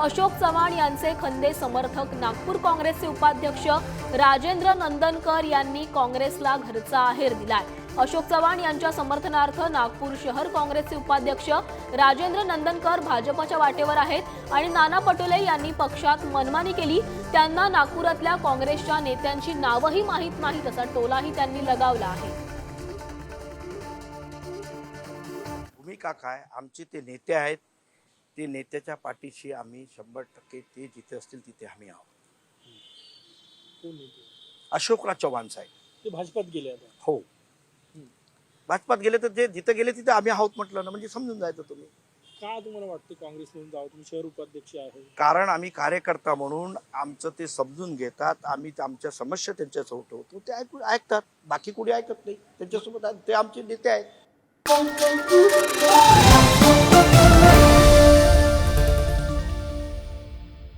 अशोक चव्हाण यांचे खंदे समर्थक नागपूर काँग्रेसचे उपाध्यक्ष राजेंद्र नंदनकर यांनी काँग्रेसला घरचा आहेर दिलाय. अशोक चव्हाण यांच्या समर्थनार्थ नागपूर शहर काँग्रेसचे उपाध्यक्ष राजेंद्र नंदनकर भाजपच्या वाटेवर आहेत आणि नाना पटोले यांनी पक्षात मनमानी केली. त्यांना नागपुरातल्या काँग्रेसच्या नेत्यांची नावही माहीत नाहीत असा टोलाही त्यांनी लगावला आहे. भूमिका काय? आमचे ते नेते आहेत. ते नेत्याच्या पाठीशी आम्ही शंभर टक्के ते जिथे असतील तिथे आम्ही आहोत? अशोकराव चव्हाण साहेब. ते भाजपात गेले आता. हो. भाजपात गेले तर जे जिथे गेले तिथे आम्ही आहोत म्हटलं ना म्हणजे समजून जायचं तुम्ही. का तुम्हाला वाटतं काँग्रेसमधून जावं? तुम्ही शहर उपाध्यक्ष आहे. कारण आम्ही कार्यकर्ता म्हणून आमचं ते समजून घेतात. आम्ही आमच्या समस्या त्यांच्यासमोर ठेवतो. ते ऐकू ऐकतात. बाकी कुणी ऐकत नाही. त्यांच्यासोबत. ते आमचे नेते आहेत.